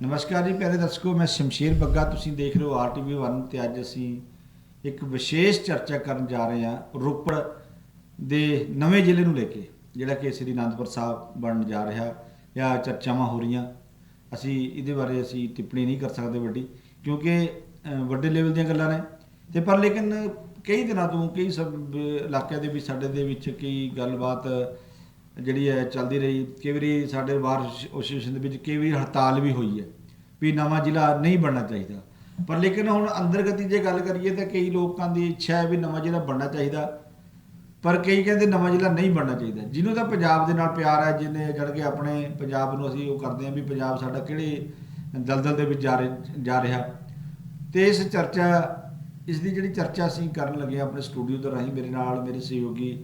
ਨਮਸਕਾਰ ਜੀ ਪਿਆਰੇ ਦਰਸ਼ਕੋ, ਮੈਂ ਸ਼ਮਸ਼ੀਰ ਬੱਗਾ। ਤੁਸੀਂ ਦੇਖ ਰਹੇ ਹੋ ਆਰਟੀਵੀ 1 ਤੇ ਅੱਜ ਅਸੀਂ ਇੱਕ ਵਿਸ਼ੇਸ਼ ਚਰਚਾ ਕਰਨ ਜਾ ਰਹੇ ਹਾਂ ਰੋਪੜ ਦੇ ਨਵੇਂ ਜ਼ਿਲ੍ਹੇ ਨੂੰ ਲੈ ਕੇ, ਜਿਹੜਾ ਕਿ ਸ੍ਰੀ ਅਨੰਦਪੁਰ ਸਾਹਿਬ ਬਣਨ ਜਾ ਰਿਹਾ ਜਾਂ ਚਰਚਾਵਾਂ ਹੋ ਰਹੀਆਂ। ਅਸੀਂ ਇਹਦੇ ਬਾਰੇ ਅਸੀਂ ਟਿੱਪਣੀ ਨਹੀਂ ਕਰ ਸਕਦੇ ਵੱਡੀ, ਕਿਉਂਕਿ ਵੱਡੇ ਲੈਵਲ ਦੀਆਂ ਗੱਲਾਂ ਨੇ। ਤੇ ਪਰ ਲੇਕਿਨ ਕਈ ਦਿਨਾਂ ਤੋਂ ਕਈ ਸਭ ਇਲਾਕਿਆਂ ਦੇ ਵਿੱਚ, ਸਾਡੇ ਦੇ ਵਿੱਚ ਕਈ ਗੱਲਬਾਤ ਜਿਹੜੀ ਹੈ ਚੱਲਦੀ ਰਹੀ, ਕਈ ਵਾਰੀ ਸਾਡੇ ਬਾਰ ਐਸੋਸੀਏਸ਼ਨ ਦੇ ਵਿੱਚ ਕਈ ਵਾਰੀ ਹੜਤਾਲ ਵੀ ਹੋਈ ਹੈ ਵੀ ਨਵਾਂ ਜ਼ਿਲ੍ਹਾ ਨਹੀਂ ਬਣਨਾ ਚਾਹੀਦਾ। ਪਰ ਲੇਕਿਨ ਹੁਣ ਅੰਦਰਗਤੀ ਜੇ ਗੱਲ ਕਰੀਏ ਤਾਂ ਕਈ ਲੋਕਾਂ ਦੀ ਇੱਛਾ ਹੈ ਵੀ ਨਵਾਂ ਜ਼ਿਲ੍ਹਾ ਬਣਨਾ ਚਾਹੀਦਾ, ਪਰ ਕਈ ਕਹਿੰਦੇ ਨਵਾਂ ਜ਼ਿਲ੍ਹਾ ਨਹੀਂ ਬਣਨਾ ਚਾਹੀਦਾ। ਜਿਹਨੂੰ ਤਾਂ ਪੰਜਾਬ ਦੇ ਨਾਲ ਪਿਆਰ ਹੈ, ਜਿਹਨੇ ਜੜ ਕੇ ਆਪਣੇ ਪੰਜਾਬ ਨੂੰ ਅਸੀਂ ਉਹ ਕਰਦੇ ਹਾਂ ਵੀ ਪੰਜਾਬ ਸਾਡਾ ਕਿਹੜੇ ਦਲਦਲ ਦੇ ਵਿੱਚ ਜਾ ਰਿਹਾ ਜਾ ਰਿਹਾ। ਤੇ ਇਸ ਚਰਚਾ, ਇਸ ਦੀ ਜਿਹੜੀ ਚਰਚਾ ਅਸੀਂ ਕਰਨ ਲੱਗੇ ਹਾਂ, ਆਪਣੇ ਸਟੂਡੀਓ ਦੇ ਰਾਹੀਂ ਮੇਰੇ ਨਾਲ ਮੇਰੇ ਸਹਿਯੋਗੀ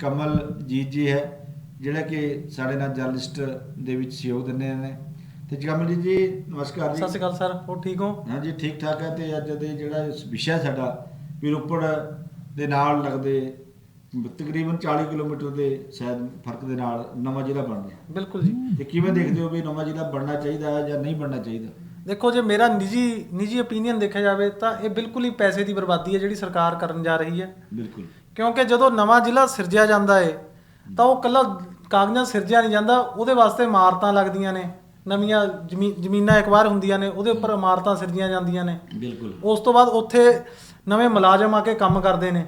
ਕਮਲਜੀਤ ਜੀ ਹੈ। ਜਿਹੜਾ ਕਿ ਸਾਡੇ ਨਾਲ ਜਰਨਲਿਸਟ ਦੇ ਵਿੱਚ ਸਹਿਯੋਗ ਦਿੰਦੇ ਨੇ ਤੇ ਕਮਲ ਜੀ ਜੀ ਨਮਸਕਾਰ ਜੀ। ਸਤਿ ਸ਼੍ਰੀ ਅਕਾਲ ਸਰ ਹੋਰ ਠੀਕ ਹੋ? ਹਾਂਜੀ ਠੀਕ ਠਾਕ ਹੈ ਤੇ ਅੱਜ ਦੇ ਜਿਹੜਾ ਇਸ ਵਿਸ਼ਾ ਸਾਡਾ ਵੀ ਰੋਪੜ ਦੇ ਨਾਲ ਲੱਗਦੇ ਤਕਰੀਬਨ 40 ਕਿਲੋਮੀਟਰ ਦੇ ਸ਼ਾਇਦ ਫ਼ਰਕ ਦੇ ਨਾਲ ਨਵਾਂ ਜ਼ਿਲ੍ਹਾ ਬਣ ਰਿਹਾ। ਬਿਲਕੁਲ ਜੀ। ਤੇ ਕਿਵੇਂ ਦੇਖਦੇ ਹੋ ਵੀ ਨਵਾਂ ਜ਼ਿਲ੍ਹਾ ਬਣਨਾ ਚਾਹੀਦਾ ਹੈ ਜਾਂ ਨਹੀਂ ਬਣਨਾ ਚਾਹੀਦਾ? ਦੇਖੋ ਜੇ ਮੇਰਾ ਨਿੱਜੀ ਨਿੱਜੀ ਓਪੀਨੀਅਨ ਦੇਖਿਆ ਜਾਵੇ ਤਾਂ ਇਹ ਬਿਲਕੁਲ ਹੀ ਪੈਸੇ ਦੀ ਬਰਬਾਦੀ ਹੈ ਜਿਹੜੀ ਸਰਕਾਰ ਕਰਨ ਜਾ ਰਹੀ ਹੈ। ਬਿਲਕੁਲ। ਕਿਉਂਕਿ ਜਦੋਂ ਨਵਾਂ ਜ਼ਿਲ੍ਹਾ ਸਿਰਜਿਆ ਜਾਂਦਾ ਹੈ ਤਾਂ ਉਹ ਕੱਲਾ ਕਾਗਜ਼ਾਂ ਸਿਰਜਿਆ ਨਹੀਂ ਜਾਂਦਾ ਉਹਦੇ ਵਾਸਤੇ ਇਮਾਰਤਾਂ ਲੱਗਦੀਆਂ ਨੇ ਨਵੀਆਂ ਜ਼ਮੀ- ਜ਼ਮੀਨਾਂ ਇੱਕ ਵਾਰ ਹੁੰਦੀਆਂ ਨੇ ਉਹਦੇ ਉੱਪਰ ਇਮਾਰਤਾਂ ਸਿਰਜੀਆਂ ਜਾਂਦੀਆਂ ਨੇ। ਬਿਲਕੁਲ। ਉਸ ਤੋਂ ਬਾਅਦ ਉੱਥੇ ਨਵੇਂ ਮੁਲਾਜ਼ਮ ਆ ਕੇ ਕੰਮ ਕਰਦੇ ਨੇ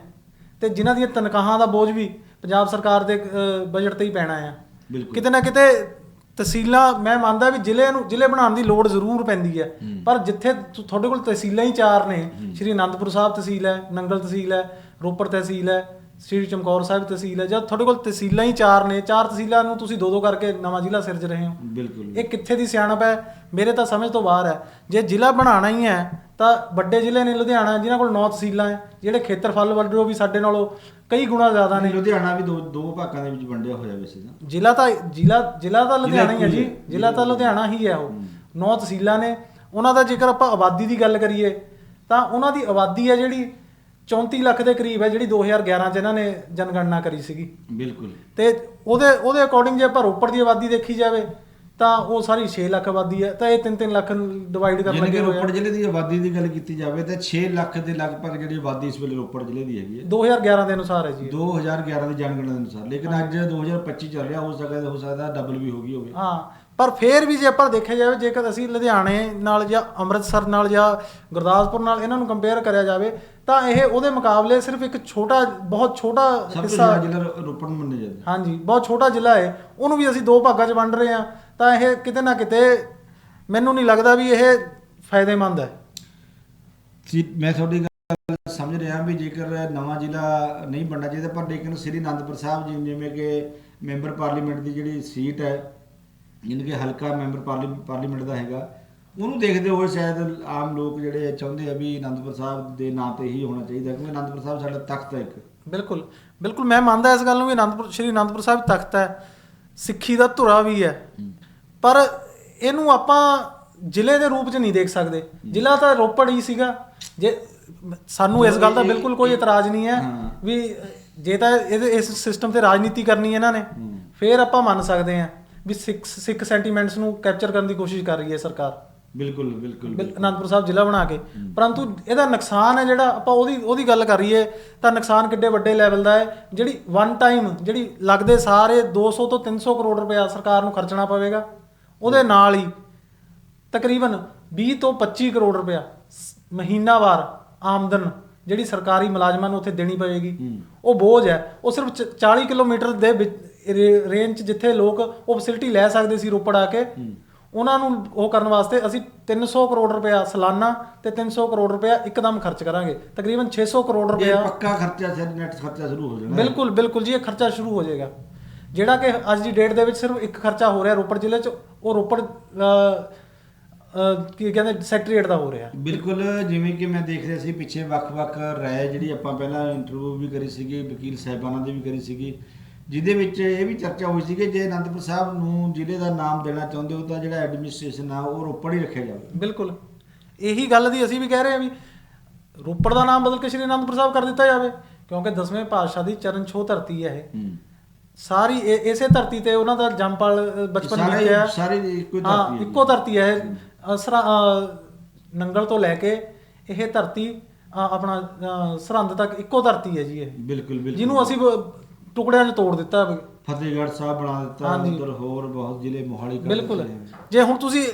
ਤੇ ਜਿਨ੍ਹਾਂ ਦੀਆਂ ਤਨਖਾਹਾਂ ਦਾ ਬੋਝ ਵੀ ਪੰਜਾਬ ਸਰਕਾਰ ਦੇ ਬਜਟ ਤੇ ਹੀ ਪੈਣਾ ਆ। ਬਿਲਕੁਲ। ਕਿਤੇ ਨਾ ਕਿਤੇ ਤਹਿਸੀਲਾਂ ਮੈਂ ਮੰਨਦਾ ਵੀ ਜ਼ਿਲ੍ਹੇ ਨੂੰ ਜ਼ਿਲ੍ਹੇ ਬਣਾਉਣ ਦੀ ਲੋੜ ਜ਼ਰੂਰ ਪੈਂਦੀ ਹੈ। ਪਰ ਜਿੱਥੇ ਤੁਹਾਡੇ ਕੋਲ ਤਹਿਸੀਲਾਂ ਹੀ ਚਾਰ ਨੇ ਸ਼੍ਰੀ ਅਨੰਦਪੁਰ ਸਾਹਿਬ ਤਹਿਸੀਲ ਹੈ ਨੰਗਲ ਤਹਿਸੀਲ ਹੈ ਰੋਪੜ ਤਹਿਸੀਲ ਹੈ ਸ਼੍ਰੀ ਚਮਕੌਰ ਸਾਹਿਬ ਤਹਿਸੀਲ ਹੈ ਜਦ ਤੁਹਾਡੇ ਕੋਲ ਤਹਿਸੀਲਾਂ ਹੀ ਚਾਰ ਨੇ ਚਾਰ ਤਹਿਸੀਲਾਂ ਨੂੰ ਤੁਸੀਂ ਦੋ ਦੋ ਕਰਕੇ ਨਵਾਂ ਜ਼ਿਲ੍ਹਾ ਸਿਰਜ ਰਹੇ ਹੋ। ਬਿਲਕੁਲ ਇਹ ਕਿੱਥੇ ਦੀ ਸਿਆਣਪ ਹੈ? ਮੇਰੇ ਤਾਂ ਸਮਝ ਤੋਂ ਬਾਹਰ ਹੈ। ਜੇ ਜ਼ਿਲ੍ਹਾ ਬਣਾਉਣਾ ਹੀ ਹੈ ਤਾਂ ਵੱਡੇ ਜ਼ਿਲ੍ਹੇ ਨੇ ਲੁਧਿਆਣਾ ਜਿਨ੍ਹਾਂ ਕੋਲ ਨੌ ਤਹਿਸੀਲਾਂ ਹੈ ਜਿਹੜੇ ਖੇਤਰਫਲ ਵੱਲੋਂ ਵੀ ਸਾਡੇ ਨਾਲੋਂ ਕਈ ਗੁਣਾ ਜ਼ਿਆਦਾ ਨੇ। ਲੁਧਿਆਣਾ ਵੀ ਦੋ ਦੋ ਭਾਗਾਂ ਦੇ ਵਿੱਚ ਵੰਡਿਆ ਹੋਇਆ ਵੈਸੇ ਤਾਂ। ਜ਼ਿਲ੍ਹਾ ਤਾਂ ਜ਼ਿਲ੍ਹਾ ਜ਼ਿਲ੍ਹਾ ਤਾਂ ਲੁਧਿਆਣਾ ਹੀ ਹੈ ਜੀ। ਜ਼ਿਲ੍ਹਾ ਤਾਂ ਲੁਧਿਆਣਾ ਹੀ ਹੈ ਉਹ। ਨੌ ਤਹਿਸੀਲਾਂ ਨੇ। ਉਹਨਾਂ ਦਾ ਜੇਕਰ ਆਪਾਂ ਆਬਾਦੀ ਦੀ ਗੱਲ ਕਰੀਏ ਤਾਂ ਉਹਨਾਂ ਦੀ ਆਬਾਦੀ ਹੈ ਜਿਹੜੀ 34 ਲੱਖ ਦੇ ਕਰੀਬ ਹੈ ਜਿਹੜੀ 2011 ਚ ਇਹਨਾਂ ਨੇ ਜਨਗਣਨਾ ਕਰੀ ਸੀਗੀ। ਬਿਲਕੁਲ। ਤੇ ਉਹਦੇ ਉਹਦੇ ਅਕੋਰਡਿੰਗ ਜੇ ਆਪਾਂ ਰੋਪੜ ਦੀ ਆਬਾਦੀ ਦੇਖੀ ਜਾਵੇ ਤਾਂ ਉਹ ਸਾਰੀ 6 ਲੱਖ ਆਬਾਦੀ ਹੈ ਤਾਂ ਇਹ 3-3 ਲੱਖ ਡਿਵਾਈਡ ਕਰਨ ਯਾਨੀ ਲੱਗੇ ਹੋਏ ਰੋਪੜ ਜ਼ਿਲ੍ਹੇ ਦੀ ਆਬਾਦੀ ਦੀ ਗੱਲ ਕੀਤੀ ਜਾਵੇ ਤਾਂ 6 ਲੱਖ ਦੇ ਲਗਭਗ ਜਿਹੜੀ ਆਬਾਦੀ ਇਸ ਵੇਲੇ ਰੋਪੜ ਜ਼ਿਲ੍ਹੇ ਦੀ ਹੈਗੀ ਹੈ। 2011 ਦੇ ਅਨੁਸਾਰ ਹੈ ਜੀ ਇਹ। 2011 ਦੀ ਜਨਗਣਨਾ ਦੇ ਅਨੁਸਾਰ ਲੇਕਿਨ ਅੱਜ 2025 ਚੱਲ ਰਿਹਾ ਹੋ ਸਕਦਾ ਹੋ ਸਕਦਾ ਡਬਲ ਵੀ ਹੋ ਗਈ ਹੋਵੇ। ਹਾਂ। ਪਰ ਫੇਰ ਵੀ ਜੇ ਆਪਾਂ ਦੇਖਿਆ ਜਾਵੇ ਜੇਕਰ ਅਸੀਂ ਲੁਧਿਆਣੇ ਨਾਲ ਜਾਂ ਅੰਮ੍ਰਿਤਸਰ ਨਾਲ ਜਾਂ ਗੁਰਦਾਸਪੁਰ ਨਾਲ ਇਹਨਾਂ ਨੂੰ ਕੰਪੇਅਰ ਕਰਿਆ ਜਾਵੇ ਤਾਂ ਇਹ ਉਹਦੇ ਮੁਕਾਬਲੇ ਸਿਰਫ ਇੱਕ ਛੋਟਾ ਬਹੁਤ ਛੋਟਾ ਹਿੱਸਾ ਜ਼ਿਲ੍ਹਾ ਰੋਪੜ ਨੂੰ ਮੰਨਿਆ ਜਾਂਦਾ। ਹਾਂਜੀ ਬਹੁਤ ਛੋਟਾ ਜ਼ਿਲ੍ਹਾ ਹੈ। ਉਹਨੂੰ ਵੀ ਅਸੀਂ ਦੋ ਭਾਗਾਂ 'ਚ ਵੰਡ ਰਹੇ ਹਾਂ। ਤਾਂ ਇਹ ਕਿਤੇ ਨਾ ਕਿਤੇ ਮੈਨੂੰ ਨਹੀਂ ਲੱਗਦਾ ਵੀ ਇਹ ਫਾਇਦੇਮੰਦ ਹੈ। ਸੀ ਮੈਂ ਤੁਹਾਡੀ ਗੱਲ ਸਮਝ ਰਿਹਾ ਵੀ ਜੇਕਰ ਨਵਾਂ ਜ਼ਿਲ੍ਹਾ ਨਹੀਂ ਬਣਨਾ ਚਾਹੀਦਾ ਪਰ ਲੇਕਿਨ ਸ੍ਰੀ ਅਨੰਦਪੁਰ ਸਾਹਿਬ ਜੀ ਜਿਵੇਂ ਕਿ ਮੈਂਬਰ ਪਾਰਲੀਮੈਂਟ ਦੀ ਜਿਹੜੀ ਸੀਟ ਹੈ ਜਿਹਨੂੰ ਕਿ ਹਲਕਾ ਮੈਂਬਰ ਪਾਰਲੀ- ਪਾਰਲੀਮੈਂਟ ਦਾ ਹੈਗਾ ਉਹਨੂੰ ਦੇਖਦੇ ਹੋਏ ਸ਼ਾਇਦ ਆਮ ਲੋਕ ਜਿਹੜੇ ਚਾਹੁੰਦੇ ਆ ਵੀ ਅਨੰਦਪੁਰ ਸਾਹਿਬ ਦੇ ਨਾਂ ਤੇ ਹੀ ਹੋਣਾ ਚਾਹੀਦਾ ਕਿਉਂਕਿ ਅਨੰਦਪੁਰ ਸਾਹਿਬ ਸਾਡਾ ਤਖਤ ਹੈ ਇੱਕ। ਬਿਲਕੁਲ ਬਿਲਕੁਲ ਮੈਂ ਮੰਨਦਾ ਇਸ ਗੱਲ ਨੂੰ ਵੀ ਅਨੰਦਪੁਰ ਸ਼੍ਰੀ ਅਨੰਦਪੁਰ ਸਾਹਿਬ ਤਖਤ ਹੈ ਸਿੱਖੀ ਦਾ ਧੁਰਾ ਵੀ ਹੈ। ਪਰ ਇਹਨੂੰ ਆਪਾਂ ਜ਼ਿਲ੍ਹੇ ਦੇ ਰੂਪ 'ਚ ਨਹੀਂ ਦੇਖ ਸਕਦੇ। ਜ਼ਿਲ੍ਹਾ ਤਾਂ ਰੋਪੜ ਹੀ ਸੀਗਾ। ਜੇ ਸਾਨੂੰ ਇਸ ਗੱਲ ਦਾ ਬਿਲਕੁਲ ਕੋਈ ਇਤਰਾਜ਼ ਨਹੀਂ ਹੈ। ਵੀ ਜੇ ਤਾਂ ਇਸ ਸਿਸਟਮ ਤੇ ਰਾਜਨੀਤੀ ਕਰਨੀ ਇਹਨਾਂ ਨੇ ਫਿਰ ਆਪਾਂ ਮੰਨ ਸਕਦੇ ਹਾਂ। ਵੀ ਸਿੱਖ ਸਿੱਖ ਸੈਂਟੀਮੈਂਟਸ ਨੂੰ ਕੈਪਚਰ ਕਰਨ ਦੀ ਕੋਸ਼ਿਸ਼ ਕਰ ਰਹੀ ਹੈ ਸਰਕਾਰ। ਬਿਲਕੁਲ ਬਿਲਕੁਲ ਬਿਲ- ਅਨੰਦਪੁਰ ਸਾਹਿਬ ਜ਼ਿਲ੍ਹਾ ਬਣਾ ਕੇ। ਪਰੰਤੂ ਇਹਦਾ ਨੁਕਸਾਨ ਹੈ ਜਿਹੜਾ ਆਪਾਂ ਉਹਦੀ ਉਹਦੀ ਗੱਲ ਕਰੀਏ ਤਾਂ ਨੁਕਸਾਨ ਕਿੱਡੇ ਵੱਡੇ ਲੈਵਲ ਦਾ ਹੈ ਜਿਹੜੀ ਵਨ ਟਾਈਮ ਜਿਹੜੀ ਲੱਗਦੇ ਸਾਰੇ 200 ਤੋਂ 300 ਕਰੋੜ ਰੁਪਇਆ ਸਰਕਾਰ ਨੂੰ ਖਰਚਣਾ ਪਵੇਗਾ ਉਹਦੇ ਨਾਲ ਹੀ ਤਕਰੀਬਨ 20 ਤੋਂ 25 ਕਰੋੜ ਸ- ਮਹੀਨਾਵਾਰ ਆਮਦਨ ਜਿਹੜੀ ਸਰਕਾਰੀ ਮੁਲਾਜ਼ਮਾਂ ਨੂੰ ਉੱਥੇ ਦੇਣੀ ਪਵੇਗੀ। ਉਹ ਬੋਝ ਹੈ ਉਹ ਸਿਰਫ ਚ- 40 ਕਿਲੋਮੀਟਰ ਦੇ ਵਿੱਚ ਰੇਂਜ ਜਿੱਥੇ ਲੋਕ ਉਹ ਫੈਸਿਲਿਟੀ ਲੈ ਸਕਦੇ ਸੀ ਰੋਪੜ ਆ ਕੇ ਉਹਨਾਂ ਨੂੰ ਉਹ ਕਰਨ ਵਾਸਤੇ ਅਸੀਂ 300 ਕਰੋੜ ਰੁਪਇਆ ਸਾਲਾਨਾ ਤੇ 300 ਕਰੋੜ ਰੁਪਇਆ ਇੱਕਦਮ ਖਰਚ ਕਰਾਂਗੇ। ਤਕਰੀਬਨ 600 ਕਰੋੜ ਇਹ ਰੁਪਇਆ ਪੱਕਾ ਖਰਚਾ ਸਿਰ ਨੈਟ ਖਰਚਾ ਸ਼ੁਰੂ ਹੋ ਜਾਣਾ। ਬਿਲਕੁਲ ਬਿਲਕੁਲ ਜੀ ਇਹ ਖਰਚਾ ਸ਼ੁਰੂ ਹੋ ਜਾਏਗਾ। ਜਿਹੜਾ ਕਿ ਅੱਜ ਦੀ ਡੇਟ ਦੇ ਵਿੱਚ ਸਿਰਫ ਇੱਕ ਖਰਚਾ ਹੋ ਰਿਹਾ ਰੋਪੜ ਜ਼ਿਲ੍ਹੇ 'ਚ ਉਹ ਰੋਪੜ ਕੀ ਕਹਿੰਦੇ ਸੈਕਟਰੀਏਟ ਦਾ ਹੋ ਰਿਹਾ। ਬਿਲਕੁਲ ਜਿਵੇਂ ਕਿ ਮੈਂ ਦੇਖ ਰਿਹਾ ਸੀ ਪਿੱਛੇ ਵੱਖ-ਵੱਖ ਰਾਏ ਜਿਹੜੀ ਆਪਾਂ ਪਹਿਲਾਂ ਇੰਟਰਵਿਊ ਵੀ ਕਰੀ ਸੀਗੀ ਵਕੀਲ ਸਾਹਿਬਾਨਾਂ ਦੀ ਵੀ ਕਰੀ ਸੀਗੀ। ਜਿਹਦੇ ਵਿੱਚ ਇਹ ਵੀ ਚਰਚਾ ਹੋਈ ਸੀ ਕਿ ਜੇ ਅਨੰਦਪੁਰ ਸਾਹਿਬ ਨੂੰ ਜ਼ਿਲ੍ਹੇ ਦਾ ਨਾਮ ਦੇਣਾ ਚਾਹੁੰਦੇ ਹੋ ਤਾਂ ਜਿਹੜਾ ਐਡਮਿਨਿਸਟ੍ਰੇਸ਼ਨ ਆ ਉਹ ਰੋਪੜ ਹੀ ਰੱਖਿਆ ਜਾਵੇ। ਬਿਲਕੁਲ। ਇਹੀ ਗੱਲ ਦੀ ਅਸੀਂ ਵੀ ਕਹਿ ਰਹੇ ਹਾਂ ਵੀ ਰੋਪੜ ਦਾ ਨਾਮ ਬਦਲ ਕੇ ਸ਼੍ਰੀ ਅਨੰਦਪੁਰ ਸਾਹਿਬ ਕਰ ਦਿੱਤਾ ਜਾਵੇ ਕਿਉਂਕਿ ਦਸਵੇਂ ਪਾਤਸ਼ਾਹ ਦੀ ਚਰਨ ਛੋਹ ਧਰਤੀ ਹੈ ਇਹ। ਸਾਰੀ ਇਸੇ ਧਰਤੀ ਤੇ ਉਹਨਾਂ ਦਾ ਜੰਪਲ ਅ, ਬਚਪਨ ਬੀਤਿਆ। ਸਾਰੇ ਇੱਕੋ ਧਰਤੀ ਹੈ। ਇੱਕੋ ਧਰਤੀ ਹੈ ਇਹ। ਅ, ਸਰਾ- ਅ, ਨੰਗਲ ਤੋਂ ਲੈ ਕੇ ਇਹ ਧਰਤੀ ਆਪਣਾ ਸਰਹੰਦ ਤੱਕ ਇੱਕੋ ਧਰਤੀ ਹੈ ਜੀ ਇਹ। ਬਿਲਕੁਲ ਬਿਲਕੁਲ। ਜਿਹਨੂੰ ਅਸੀਂ ਟੁਕੜਿਆਂ 'ਚ ਤੋੜ ਦਿੱਤਾ ਵੀ। ਫਤਿਹਗੜ੍ਹ ਸਾਹਿਬ ਬਣਾ ਦਿੱਤਾ ਹਾਂਜੀ। ਉਧਰ ਹੋਰ ਬਹੁਤ ਜ਼ਿਲ੍ਹੇ ਮੋਹਾਲੀ ਕਰ ਬਿਲਕੁਲ। ਦਿੱਤੇ ਨੇ। ਜੇ ਹੁਣ ਤੁਸੀਂ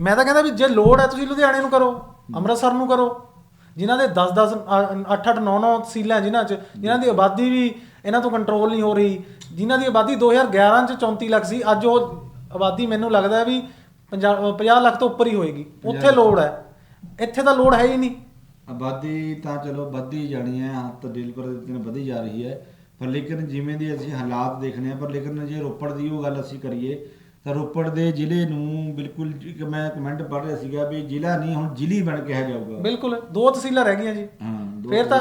ਮੈਂ ਤਾਂ ਕਹਿੰਦਾ ਵੀ ਜੇ ਲੋੜ ਹੈ ਤੁਸੀਂ ਲੁਧਿਆਣੇ ਨੂੰ ਕਰੋ ਅੰਮ੍ਰਿਤਸਰ ਨੂੰ ਕਰੋ। ਜਿਨ੍ਹਾਂ ਦੇ 10 10 8 8 9 9 ਤਹਿਸੀਲਾਂ ਜਿਨ੍ਹਾਂ 'ਚ ਜਿਨ੍ਹਾਂ ਦੀ ਆਬਾਦੀ ਵੀ ਇਹਨਾਂ ਤੋਂ ਕੰਟਰੋਲ ਨਹੀਂ ਹੋ ਰਹੀ ਜਿਨ੍ਹਾਂ ਦੀ ਆਬਾਦੀ 2011 'ਚ 34 ਲੱਖ ਸੀ ਅੱਜ ਉਹ ਆਬਾਦੀ ਮੈਨੂੰ ਲੱਗਦਾ ਹੈ ਵੀ 50 50 ਲੱਖ ਤੋਂ ਉੱਪਰ ਹੀ ਹੋਏਗੀ। ਉੱਥੇ ਲੋੜ ਹੈ। ਇੱਥੇ ਤਾਂ ਲੋੜ ਹੈ ਹੀ ਨਹੀਂ। ਆਬਾਦੀ ਤਾਂ ਚਲੋ ਵੱਧਦੀ ਜਾਣੀ ਹੈ ਹੱਥ ਦਿਲ ਪਰ ਦਿਨ ਵਧੀ ਜਾ ਰਹੀ ਹੈ। ਪਰ ਲੇਕਿਨ ਜਿਵੇਂ ਦੀ ਅਸੀਂ ਹਾਲਾਤ ਦੇਖਨੇ ਆ ਪਰ ਲੇਕਿਨ ਜੇ ਰੋਪੜ ਦੀ ਉਹ ਗੱਲ ਅਸੀਂ ਕਰੀਏ ਤਾਂ ਰੋਪੜ ਦੇ ਜ਼ਿਲ੍ਹੇ ਨੂੰ ਬਿਲਕੁਲ ਇੱਕ ਮੈਂ ਕਮੈਂਟ ਪੜ੍ਹ ਰਿਹਾ ਸੀਗਾ ਵੀ ਜ਼ਿਲ੍ਹਾ ਨਹੀਂ ਹੁਣ ਜ਼ਿਲ੍ਹੀ ਬਣ ਕਿਹਾ ਜਾਊਗਾ। ਬਿਲਕੁਲ ਦੋ ਤਹਿਸੀਲਾਂ ਰਹਿ ਗਈਆਂ ਜੀ। ਹਾਂ ਫਿਰ ਤਾਂ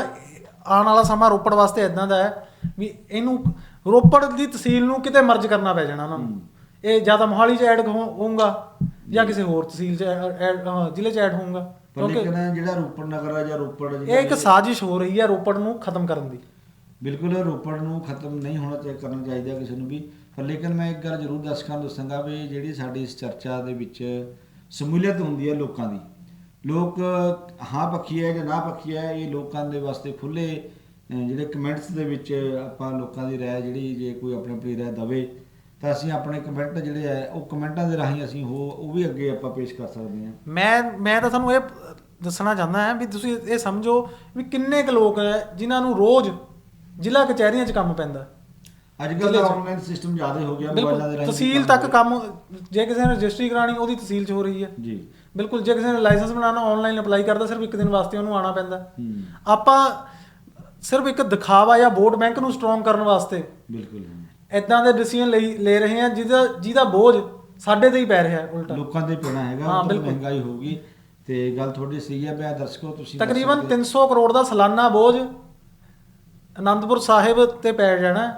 ਆਉਣ ਵਾਲਾ ਸਮਾਂ ਰੋਪੜ ਵਾਸਤੇ ਇਦਾਂ ਦਾ ਹੈ ਵੀ ਇਹਨੂੰ ਰੋਪੜ ਦੀ ਤਹਿਸੀਲ ਨੂੰ ਕਿਤੇ ਮਰਜ ਕਰਨਾ ਪੈ ਜਾਣਾ ਉਹਨਾਂ ਨੂੰ। ਇਹ ਜਾਂ ਤਾਂ ਮੋਹਾਲੀ ਚ ਐਡ ਹੋਊਗਾ ਜਾਂ ਕਿਸੇ ਹੋਰ ਤਹਿਸੀਲ ਚ ਐਡ ਜ਼ਿਲ੍ਹੇ ਚ ਐਡ ਹੋਊਗਾ। ਕਿਉਂਕਿ ਲੇਕਿਨ ਜਿਹੜਾ ਰੋਪੜ ਨਗਰ ਹੈ ਜਾਂ ਰੋਪੜ ਇਹ ਇੱਕ ਸਾਜ਼ਿਸ਼ ਹੋ ਰਹੀ ਹੈ ਰੋਪੜ ਨੂੰ ਖਤਮ ਕਰਨ ਦੀ। ਬਿਲਕੁਲ ਰੋਪੜ ਨੂੰ ਖਤਮ ਨਹੀਂ ਹੋਣਾ ਚਾਹੀਦਾ ਕਰਨਾ ਚਾਹੀਦਾ ਕਿਸੇ ਨੂੰ ਵੀ। ਪਰ ਲੇਕਿਨ ਮੈਂ ਇੱਕ ਗੱਲ ਜ਼ਰੂਰ ਦਰਸ਼ਕਾਂ ਦੱਸਾਂਗਾ ਵੀ ਜਿਹੜੀ ਸਾਡੀ ਇਸ ਚਰਚਾ ਦੇ ਵਿੱਚ ਸਮੂਲੀਅਤ ਹੁੰਦੀ ਹੈ ਲੋਕਾਂ ਦੀ। ਲੋਕ ਹਾਂ ਪੱਖੀ ਹੈ ਜਾਂ ਨਾ ਪੱਖੀ ਹੈ, ਇਹ ਲੋਕਾਂ ਦੇ ਵਾਸਤੇ ਖੁੱਲੇ ਜਿਹੜੇ ਕਮੈਂਟਸ ਦੇ ਵਿੱਚ ਆਪਾਂ ਲੋਕਾਂ ਦੀ ਰਾਏ ਜਿਹੜੀ ਜੇ ਕੋਈ ਆਪਣੀ ਆਪਣੀ ਰਾਏ ਦਵੇ, ਤਾਂ ਅਸੀਂ ਆਪਣੇ ਕਮੈਂਟ ਜਿਹੜੇ ਹੈ, ਉਹ ਕਮੈਂਟਾਂ ਦੇ ਰਾਹੀਂ ਅਸੀਂ ਉਹ ਉਹ ਵੀ ਅੱਗੇ ਆਪਾਂ ਪੇਸ਼ ਕਰ ਸਕਦੇ ਹਾਂ। ਮੈਂ ਮੈਂ ਤਾਂ ਤੁਹਾਨੂੰ ਇਹ ਦੱਸਣਾ ਚਾਹੁੰਦਾ ਹਾਂ ਵੀ ਤੁਸੀਂ ਇਹ ਸਮਝੋ ਵੀ ਕਿੰਨੇ ਕੁ ਲੋਕ ਹੈ ਜਿਨ੍ਹਾਂ ਨੂੰ ਰੋਜ਼ ਜ਼ਿਲ੍ਹਾ ਕਚਹਿਰੀਆਂ 'ਚ ਕੰਮ ਪੈਂਦਾ। ਅੱਜ ਕੱਲ੍ਹ ਤਾਂ ਆਨਲਾਈਨ ਸਿਸਟਮ ਜ਼ਿਆਦਾ ਹੋ ਗਿਆ ਮੋਬਾਈਲਾਂ ਦੇ ਰਾਹੀਂ ਤਹਿਸੀਲ ਤੱਕ ਕੰਮ ਜੇ ਕਿਸੇ ਨੇ ਰਜਿਸਟਰੀ ਕਰਾਣੀ ਉਹਦੀ ਤਹਿਸੀਲ 'ਚ ਹੋ ਰਹੀ ਹੈ। ਜੀ। ਬਿਲਕੁਲ ਜੇ ਕਿਸੇ ਨੇ ਲਾਇਸੈਂਸ ਬਣਾਉਣਾ ਆਨਲਾਈਨ ਅਪਲਾਈ ਕਰਦਾ ਸਿਰਫ ਇੱਕ ਦਿਨ ਵਾਸਤੇ ਉਹਨੂੰ ਆਉਣਾ ਪੈਂਦਾ। ਆਪਾਂ ਸਿਰਫ ਇੱਕ ਦਿਖਾਵਾ ਜਾਂ ਵੋਟ ਬੈਂਕ ਨੂੰ ਸਟਰੋਂਗ ਕਰਨ ਵਾਸਤੇ ਬਿਲਕੁਲ ਇਦਾਂ ਦੇ ਡਿਸੀਜਨ ਲਈ ਲੈ ਰਹੇ ਹਾਂ ਜਿਹਦਾ ਜਿਹਦਾ ਬੋਝ ਸਾਡੇ ਤੇ ਹੀ ਪੈ ਰਿਹਾ ਹੈ ਉਲਟਾ। ਲੋਕਾਂ ਦੇ ਪੈਣਾ ਹੈਗਾ ਹਾਂ, ਤਾਂ ਬਿਲਕੁਲ। ਮਹਿੰਗਾਈ ਹੋਊਗੀ ਤੇ ਗੱਲ ਤੁਹਾਡੀ ਸਹੀ ਹੈ ਪਿਆ ਦਰਸ਼ਕੋ ਤੁਸੀਂ ਤਕਰੀਬਨ ਦੱਸ ਸਕਦੇ- 300 ਕਰੋੜ ਦਾ ਸਾਲਾਨਾ ਬੋਝ ਅਨੰਦਪੁਰ ਸਾਹਿਬ ਤੇ ਪੈ ਜਾਣਾ।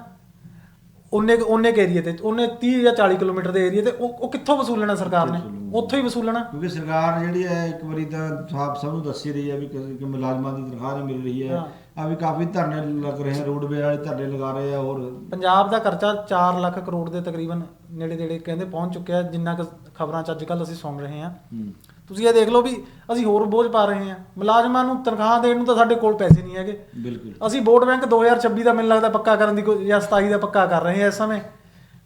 ਉਹਨੇ ਉਹਨੇ ਏਰੀਏ ਤੇ ਉਹਨੇ 30 ਜਾਂ 40 ਕਿਲੋਮੀਟਰ ਦੇ ਏਰੀਏ ਤੇ ਉਹ ਉਹ ਕਿੱਥੋਂ ਵਸੂਲਣਾ ਸਰਕਾਰ ਨੇ। ਉੱਥੋਂ ਹੀ ਵਸੂਲਣਾ ਕਿਉਂਕਿ ਸਰਕਾਰ ਜਿਹੜੀ ਹੈ ਇੱਕ ਵਾਰੀ ਤਾਂ ਸਾਫ਼ ਸਭ ਨੂੰ ਦੱਸੀ ਰਹੀ ਹੈ ਵੀ ਕਿ ਕਿ ਮੁਲਾਜ਼ਮਾਂ ਦੀ ਤਨਖਾਹ ਨਹੀਂ ਮਿਲ ਰਹੀ ਹੈ। ਆ ਵੀ ਕਾਫੀ ਧਰਨੇ ਲੱਗ ਰਹੇ ਹਨ ਰੋਡਵੇ ਵਾਲੇ ਧਰਨੇ ਲਗਾ ਰਹੇ ਆ ਹੋਰ ਪੰਜਾਬ ਦਾ ਖਰਚਾ 4 ਲੱਖ ਕਰੋੜ ਦੇ ਤਕਰੀਬਨ ਨੇੜੇ ਨੇੜੇ ਕਹਿੰਦੇ ਪਹੁੰਚ ਚੁੱਕਿਆ ਜਿੰਨਾ ਕੁ ਖਬਰਾਂ 'ਚ ਅੱਜ ਕੱਲ ਅਸੀਂ ਸੁਣ ਰਹੇ ਹੂੰ, ਤੁਸੀਂ ਇਹ ਦੇਖ ਲਓ ਵੀ ਅਸੀਂ ਹੋਰ ਬੋਝ ਪਾ ਰਹੇ ਹਾਂ। ਮੁਲਾਜ਼ਮਾਂ ਨੂੰ ਤਨਖਾਹ ਦੇਣ ਨੂੰ ਤਾਂ ਸਾਡੇ ਕੋਲ ਪੈਸੇ ਨਹੀਂ ਹੈਗੇ। ਬਿਲਕੁਲ। ਅਸੀਂ ਵੋਟ ਬੈਂਕ 2026 ਦਾ ਮੈਨੂੰ ਲੱਗਦਾ ਪੱਕਾ ਕਰਨ ਦੀ ਕੋਈ ਜਾਂ 27 ਦਾ ਪੱਕਾ ਕਰ ਰਹੇ ਹਾਂ ਇਸ ਸਮੇਂ।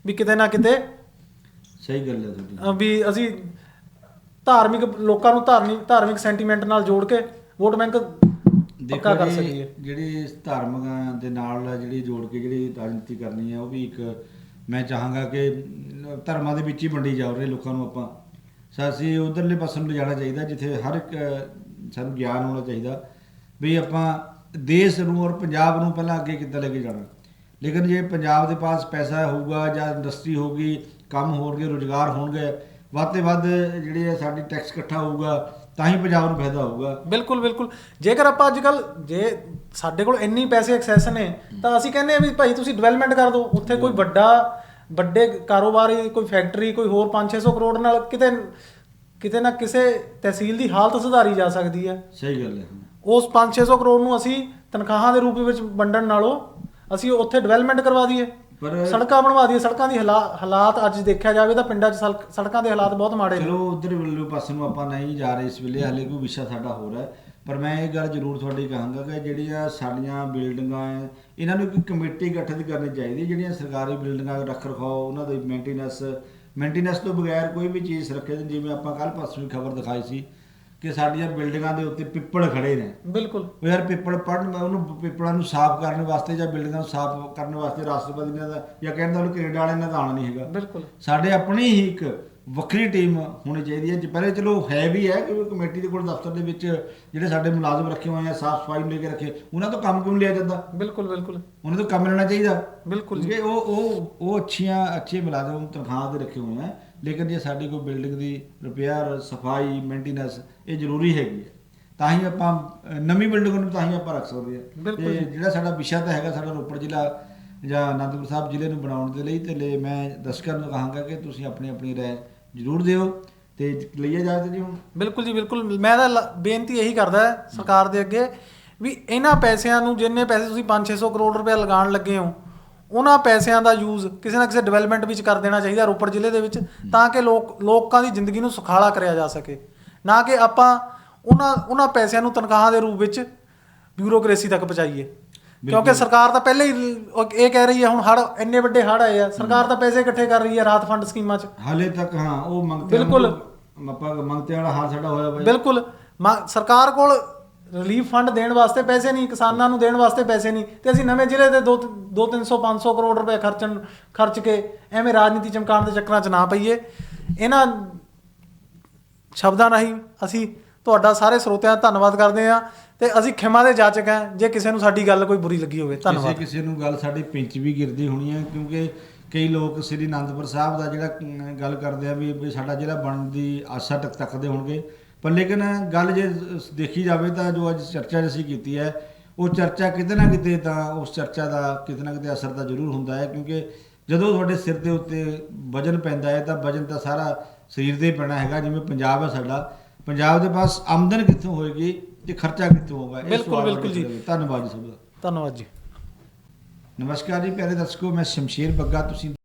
ਵੀ ਕਿਤੇ ਨਾ ਕਿਤੇ ਸਹੀ ਗੱਲ ਹੈ ਤੁਹਾਡੀ। ਵੀ ਅਸੀਂ ਧਾਰਮਿਕ ਲੋਕਾਂ ਨੂੰ ਧਾਰਮਿਕ ਧਾਰਮਿਕ ਸੈਂਟੀਮੈਂਟ ਨਾਲ ਜੋੜ ਕੇ ਵੋਟ ਬੈਂਕ ਪੱਕਾ ਕਰ ਸਕੀਏ। ਜਿਹੜੀ ਧਾਰਮਿਕਾਂ ਦੇ ਨਾਲ ਜਿਹੜੀ ਜੋੜ ਕੇ ਜਿਹੜੀ ਰਾਜਨੀਤੀ ਕਰਨੀ ਹੈ ਉਹ ਵੀ ਇੱਕ ਮੈਂ ਚਾਹਾਂਗਾ ਕਿ ਧਰਮਾਂ ਦੇ ਵਿੱਚ ਹੀ ਵੰਡੀ ਜਾ ਰਹੇ ਲੋਕਾਂ ਨੂੰ ਆਪਾਂ। ਅਸੀਂ ਉਧਰਲੇ ਪਾਸੇ ਨੂੰ ਲਿਜਾਣਾ ਚਾਹੀਦਾ ਜਿੱਥੇ ਹਰ ਇੱਕ ਸਾਨੂੰ ਗਿਆਨ ਹੋਣਾ ਚਾਹੀਦਾ ਵੀ ਆਪਾਂ ਦੇਸ਼ ਨੂੰ ਔਰ ਪੰਜਾਬ ਨੂੰ ਪਹਿਲਾਂ ਅੱਗੇ ਕਿੱਦਾਂ ਲੈ ਕੇ ਜਾਣਾ। ਲੇਕਿਨ ਜੇ ਪੰਜਾਬ ਦੇ ਪਾਸ ਪੈਸਾ ਹੋਊਗਾ ਜਾਂ ਇੰਡਸਟਰੀ ਹੋਊਗੀ ਕੰਮ ਹੋਣਗੇ ਰੋਜ਼ਗਾਰ ਹੋਣਗੇ ਵੱਧ ਤੇ ਵੱਧ ਜਿਹੜੀ ਸਾਡੀ ਟੈਕਸ ਇਕੱਠਾ ਹੋਊਗਾ ਤਾਂ ਹੀ ਪੰਜਾਬ ਨੂੰ ਫਾਇਦਾ ਹੋਊਗਾ। ਬਿਲਕੁਲ ਬਿਲਕੁਲ। ਜੇਕਰ ਆਪਾਂ ਅੱਜ ਕੱਲ ਜੇ ਸਾਡੇ ਕੋਲ ਇੰਨੀ ਪੈਸੇ ਐਕਸੈਸ ਨੇ ਤਾਂ ਅਸੀਂ ਕਹਿੰਦੇ ਆ ਵੀ ਭਾਈ ਤੁਸੀਂ ਡਿਵੈਲਪਮੈਂਟ ਕਰ ਦਿਓ। ਉੱਥੇ ਕੋਈ ਵੱਡਾ ਵੱਡੇ ਕਾਰੋਬਾਰੀ ਕੋਈ ਫੈਕਟਰੀ ਕੋਈ ਹੋਰ 5-600 ਕਰੋੜ ਨਾਲ ਕਿਤੇ ਕਿਤੇ ਨਾ ਕਿਸੇ ਤਹਿਸੀਲ ਦੀ ਹਾਲਤ ਸੁਧਾਰੀ ਜਾ ਸਕਦੀ ਹੈ। ਸਹੀ ਗੱਲ ਹੈ। ਉਸ 5-600 ਕਰੋੜ ਨੂੰ ਅਸੀਂ ਤਨਖਾਹਾਂ ਦੇ ਰੂਪ ਵਿੱਚ ਵੰਡਣ ਨਾਲੋਂ ਅਸੀਂ ਉੱਥੇ ਡਿਵੈਲਪਮੈਂਟ ਕਰਵਾ ਦਈਏ। ਪਰ ਸੜਕਾਂ ਬਣਵਾ ਦਈਏ। ਸੜਕਾਂ ਦੀ ਹਾਲਾ- ਹਾਲਾਤ ਅੱਜ ਦੇਖਿਆ ਜਾਵੇ ਤਾਂ ਪਿੰਡਾਂ 'ਚ ਸੜਕ- ਸੜਕਾਂ ਦੇ ਹਾਲਾਤ ਬਹੁਤ ਮਾੜੇ ਨੇ। ਚਲੋ ਉਧਰ ਵੱਲੋਂ ਪਾਸੇ ਨੂੰ ਆਪਾਂ ਨਹੀਂ ਜਾ ਰਹੇ ਇਸ ਵੇਲੇ ਹਾਲੇ ਕੋਈ ਵਿਸ਼ਾ ਸਾਡਾ ਹੋਰ ਹੈ। ਪਰ ਮੈਂ ਇਹ ਗੱਲ ਜ਼ਰੂਰ ਤੁਹਾਡੀ ਕਹਾਂਗਾ ਕਿ ਜਿਹੜੀਆਂ ਸਾਡੀਆਂ ਬਿਲਡਿੰਗਾਂ ਹੈ ਇਹਨਾਂ ਨੂੰ ਇੱਕ ਕਮੇਟੀ ਗਠਿਤ ਕਰਨੀ ਚਾਹੀਦੀ। ਜਿਹੜੀਆਂ ਸਰਕਾਰੀ ਬਿਲਡਿੰਗਾਂ ਦਾ ਰੱਖ ਰਖਾਓ ਉਹਨਾਂ ਦੀ ਮੇਨਟੇਨੈਂਸ ਮੇਨਟੇਨੈਂਸ ਤੋਂ ਬਗੈਰ ਕੋਈ ਵੀ ਚੀਜ਼ ਸੁਰੱਖਿਅਤ ਨਹੀਂ। ਜਿਵੇਂ ਆਪਾਂ ਕੱਲ ਪਰਸੋਂ ਵੀ ਖਬਰ ਦਿਖਾਈ ਸੀ ਕਿ ਸਾਡੀਆਂ ਬਿਲਡਿੰਗਾਂ ਦੇ ਉੱਤੇ ਪਿੱਪਲ ਖੜੇ ਨੇ ਬਿਲਕੁਲ ਉਹ ਯਾਰ ਪਿੱਪਲ ਪੜਨ ਉਹਨੂੰ ਪਿੱਪਲਾਂ ਨੂੰ ਸਾਫ਼ ਕਰਨ ਵਾਸਤੇ ਜਾਂ ਬਿਲਡਿੰਗਾਂ ਨੂੰ ਸਾਫ਼ ਕਰਨ ਵਾਸਤੇ ਰਾਸ਼ਟਰਪਤੀ ਨੇ ਦਾ ਜਾਂ ਕਹਿੰਦਾ ਉਹ ਕੈਨੇਡਾ ਵਾਲਿਆਂ ਨੇ ਤਾਂ ਨਹੀਂ ਹੈਗਾ ਬਿਲਕੁਲ ਸਾਡੇ ਆਪਣੀ ਹੀ ਇੱਕ ਵੱਖਰੀ ਟੀਮ ਹੋਣੀ ਚਾਹੀਦੀ ਹੈ। ਜੇ ਪਹਿਲੇ ਚਲੋ ਹੈ ਵੀ ਹੈ ਕਿ ਕਮੇਟੀ ਦੇ ਕੋਲ ਦਫ਼ਤਰ ਦੇ ਵਿੱਚ ਜਿਹੜੇ ਸਾਡੇ ਮੁਲਾਜ਼ਮ ਰੱਖੇ ਹੋਏ ਆ ਸਾਫ਼ ਸਫ਼ਾਈ ਨੂੰ ਲੈ ਕੇ ਰੱਖੇ ਉਹਨਾਂ ਤੋਂ ਕੰਮ ਕਿਉਂ ਲਿਆ ਜਾਂਦਾ? ਬਿਲਕੁਲ ਬਿਲਕੁਲ। ਉਹਨਾਂ ਤੋਂ ਕੰਮ ਲੈਣਾ ਚਾਹੀਦਾ। ਬਿਲਕੁਲ ਜੀ। ਕਿਉਂਕਿ ਉਹ ਉਹ ਉਹ ਅੱਛੀਆਂ ਅੱਛੇ ਮੁਲਾਜ਼ਮ ਤਨਖਾਹ ਤੇ ਰੱਖੇ ਹੋਏ ਆ ਲੇਕਿਨ ਜੇ ਸਾਡੀ ਕੋਈ ਬਿਲਡਿੰਗ ਦੀ ਰਿਪੇਅਰ ਸਫ਼ਾਈ ਮੇਨਟੇਨੈਂਸ ਇਹ ਜ਼ਰੂਰੀ ਹੈਗੀ ਹੈ ਤਾਂ ਹੀ ਆਪਾਂ ਨਵੀਂ ਬਿਲਡਿੰਗ ਨੂੰ ਤਾਂ ਹੀ ਆਪਾਂ ਰੱਖ ਸਕਦੇ ਹਾਂ ਬਿਲਕੁਲ। ਜਿਹੜਾ ਸਾਡਾ ਵਿਸ਼ਾ ਤਾਂ ਹੈਗਾ ਸਾਡਾ ਰੋਪੜ ਜ਼ਿਲ੍ਹਾ ਜਾਂ ਅਨੰਦਪੁਰ ਸਾਹਿਬ ਜ਼ਿਲ੍ਹੇ ਨੂੰ ਬਣਾਉਣ ਦੇ ਲਈ ਤੇ ਲੈ ਮੈਂ ਦਰਸ਼ਕਾਂ ਨੂੰ ਕਹਾਂਗਾ ਕਿ ਤੁਸੀਂ ਆਪਣੀ ਆਪਣੀ ਰਾਏ ਜ਼ਰੂਰ ਦਿਓ ਤੇ ਲਈਏ ਜਾਇਜ਼ ਜੀ ਹੁਣ। ਬਿਲਕੁਲ ਜੀ, ਬਿਲਕੁਲ। ਮੈਂ ਤਾਂ ਲ- ਬੇਨਤੀ ਇਹੀ ਕਰਦਾ ਸਰਕਾਰ ਦੇ ਅੱਗੇ ਵੀ ਇਹਨਾਂ ਪੈਸਿਆਂ ਨੂੰ, ਜਿੰਨੇ ਪੈਸੇ ਤੁਸੀਂ 5-600 ਕਰੋੜ ਰੁਪਏ ਲਗਾਉਣ ਲੱਗੇ ਹੋ, ਉਹਨਾਂ ਪੈਸਿਆਂ ਦਾ ਯੂਜ਼ ਕਿਸੇ ਨਾ ਕਿਸੇ ਡਿਵੈਲਪਮੈਂਟ ਵਿੱਚ ਕਰ ਦੇਣਾ ਚਾਹੀਦਾ ਰੋਪੜ ਜ਼ਿਲ੍ਹੇ ਦੇ ਵਿੱਚ, ਤਾਂ ਕਿ ਲੋਕ, ਲੋਕਾਂ ਦੀ ਜ਼ਿੰਦਗੀ ਨੂੰ ਸੁਖਾਲਾ ਕਰਿਆ ਜਾ ਸਕੇ। ਨਾ ਕਿ ਆਪਾਂ ਉਹਨਾਂ ਉਹਨਾਂ ਪੈਸਿਆਂ ਨੂੰ ਤਨਖਾਹਾਂ ਦੇ ਰੂਪ ਵਿੱਚ ਬਿਊਰੋਕ੍ਰੇਸੀ ਤੱਕ ਪਹੁੰਚਾਈਏ। ਕਿਉਂਕਿ ਸਰਕਾਰ ਤਾਂ ਪਹਿਲੇ ਹੀ ਇਹ ਕਹਿ ਰਹੀ ਹੈ ਹੁਣ ਹੜ ਇੰਨੇ ਵੱਡੇ ਹੜ ਆਏ ਆ। ਸਰਕਾਰ ਤਾਂ ਪੈਸੇ ਇਕੱਠੇ ਕਰ ਰਹੀ ਹੈ ਰਾਤ ਫੰਡ ਸਕੀਮਾਂ 'ਚ। ਹਾਲੇ ਤੱਕ ਹਾਂ ਉਹ ਮੰਗਤੇ ਬਿਲਕੁਲ। ਆਪਾਂ ਮੰਗਤੇ ਵਾਲਾ ਹਾਲ ਸਾਡਾ ਹੋਇਆ ਬਾਈ। ਬਿਲਕੁਲ। ਸਰਕਾਰ ਕੋਲ ਰਿਲੀਫ ਫੰਡ ਦੇਣ ਵਾਸਤੇ ਪੈਸੇ ਨਹੀਂ ਕਿਸਾਨਾਂ ਨੂੰ ਦੇਣ ਵਾਸਤੇ ਪੈਸੇ ਨਹੀਂ। ਤੇ ਅਸੀਂ ਨਵੇਂ ਜ਼ਿਲ੍ਹੇ ਦੇ 2 2 300 500 ਕਰੋੜ ਰੁਪਏ ਖਰਚਣ ਖਰਚ ਕੇ ਐਵੇਂ ਰਾਜਨੀਤੀ ਚਮਕਾਉਣ ਦੇ ਚੱਕਰਾਂ 'ਚ ਨਾ ਪਈਏ। ਇਹਨਾਂ ਸ਼ਬਦਾਂ ਰਾਹੀਂ ਅਸੀਂ ਤੁਹਾਡਾ ਸਾਰੇ ਸਰੋਤਿਆਂ ਦਾ ਧੰਨਵਾਦ ਕਰਦੇ ਹਾਂ। ਤੇ ਅਸੀਂ ਖਿਮਾ ਦੇ ਜਾਚਕ ਹਾਂ। ਜੇ ਕਿਸੇ ਨੂੰ ਸਾਡੀ ਗੱਲ ਕੋਈ ਬੁਰੀ ਲੱਗੀ ਹੋਵੇ ਕਿਸੇ ਧੰਨਵਾਦ। ਕਿਸੇ ਨੂੰ ਗੱਲ ਸਾਡੀ ਪਿੰਚ ਵੀ ਗਿਰਦੀ ਹੋਣੀ ਹੈ ਕਿਉਂਕਿ ਕਈ ਲੋਕ ਸ੍ਰੀ ਅਨੰਦਪੁਰ ਸਾਹਿਬ ਦਾ ਜਿਹੜਾ ਅਮ, ਗੱਲ ਕਰਦੇ ਆ ਵੀ ਵੀ ਸਾਡਾ ਜ਼ਿਲ੍ਹਾ ਬਣਨ ਦੀ ਆਸ਼ਾ ਤੱਕ ਤੱਕਦੇ ਹੋਣਗੇ। ਪਰ ਲੇਕਿਨ ਗੱਲ ਜੇ ਸ- ਦੇਖੀ ਜਾਵੇ ਤਾਂ ਜੋ ਅੱਜ ਚਰਚਾ ਅਸੀਂ ਕੀਤੀ ਹੈ ਉਹ ਚਰਚਾ ਕਿਤੇ ਨਾ ਕਿਤੇ ਤਾਂ ਉਸ ਚਰਚਾ ਦਾ ਕਿਤੇ ਨਾ ਕਿਤੇ ਅਸਰ ਤਾਂ ਜ਼ਰੂਰ ਹੁੰਦਾ ਹੈ ਕਿਉਂਕਿ ਜਦੋਂ ਤੁਹਾਡੇ ਸਿਰ ਦੇ ਉੱਤੇ ਵਜਨ ਪੈਂਦਾ ਹੈ ਤਾਂ ਵਜਨ ਤਾਂ ਸਾਰਾ ਸਰੀਰ ਦੇ ਹੀ ਪੈਣਾ ਹੈਗਾ ਜਿਵੇਂ ਪੰਜਾਬ ਹੈ ਸਾਡਾ। ਪੰਜਾਬ ਦੇ ਪਾਸ ਆਮਦਨ ਕਿੱਥੋਂ ਹੋਏਗੀ? ਤੇ ਖਰਚਾ ਕਿੱਥੋਂ ਹੋਗਾ ਇਹ ਬਿਲਕੁਲ, ਸਵਾਲ ਬਿਲਕੁਲ ਜੀ। ਧੰਨਵਾਦ ਜੀ ਸਭ ਦਾ ਧੰਨਵਾਦ ਜੀ ਨਮਸਕਾਰ ਜੀ ਪਿਆਰੇ ਦਰਸ਼ਕੋ ਮੈਂ ਸ਼ਮਸ਼ੀਰ ਬੱਗਾ ਤੁਸੀਂ